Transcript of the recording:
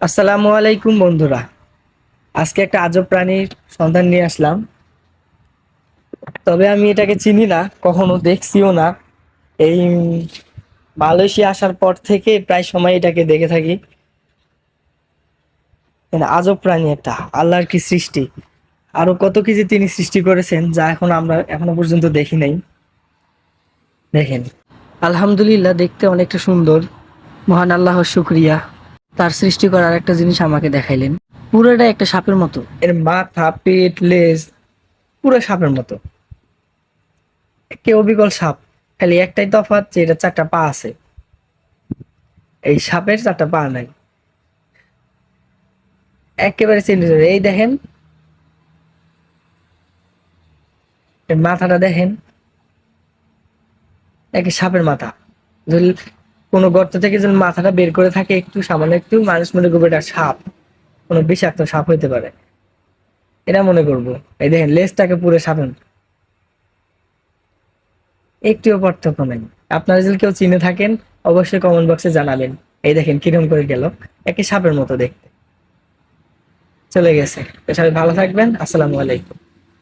আসসালামু আলাইকুম বন্ধুরা। আজকে একটা আজব প্রাণীর সন্ধান নিয়ে আসলাম। তবে আমি এটাকে চিনি না, কখনো দেখছিও না। এই মালয়েশিয়া আসার পর থেকে প্রায় সময় এটাকে দেখে থাকি। মানে আজব প্রাণী একটা, আল্লাহর কি সৃষ্টি। আরও কত কিছু তিনি সৃষ্টি করেছেন, যা এখন আমরা এখনও পর্যন্ত দেখি নাই। দেখেন। আলহামদুলিল্লাহ, দেখতে অনেকটা সুন্দর। মহান আল্লাহর শুক্রিয়া। তার সৃষ্টি করার একটা জিনিস আমাকে দেখাইলেন। পুরোটা একটা সাপের মতো। এর মাথা, পেট, লেজ, পুরো সাপের মতো। কে অবিকল সাপ। খালি একটাই তফাৎ যে এটা চারটা পা আছে। এই সাপের চারটা পা নাই। একেবারে চেঞ্জ এই দেখেন। এর মাথাটা দেখেন। একে সাপের মাথা। কোনো গর্ত থেকে যেন মাথাটা বের করে থাকে, একটু সামান্য একটু মানুষ মনে করবে এটা সাপ। কোনো বিষাক্ত সাপ হইতে পারে। এটা মনে করব। এই দেখেন, লেজটাকে পুরো মতো। একটিও পার্থক্য নেই। আপনারা যদি কেউ চিনে থাকেন, অবশ্যই কমেন্ট বক্সে জানাবেন। এই দেখেন, কিরম করে গেল। একে সাপের মতো দেখতে। চলে গেছে। তো সবাই ভালো থাকবেন। আসসালামু আলাইকুম।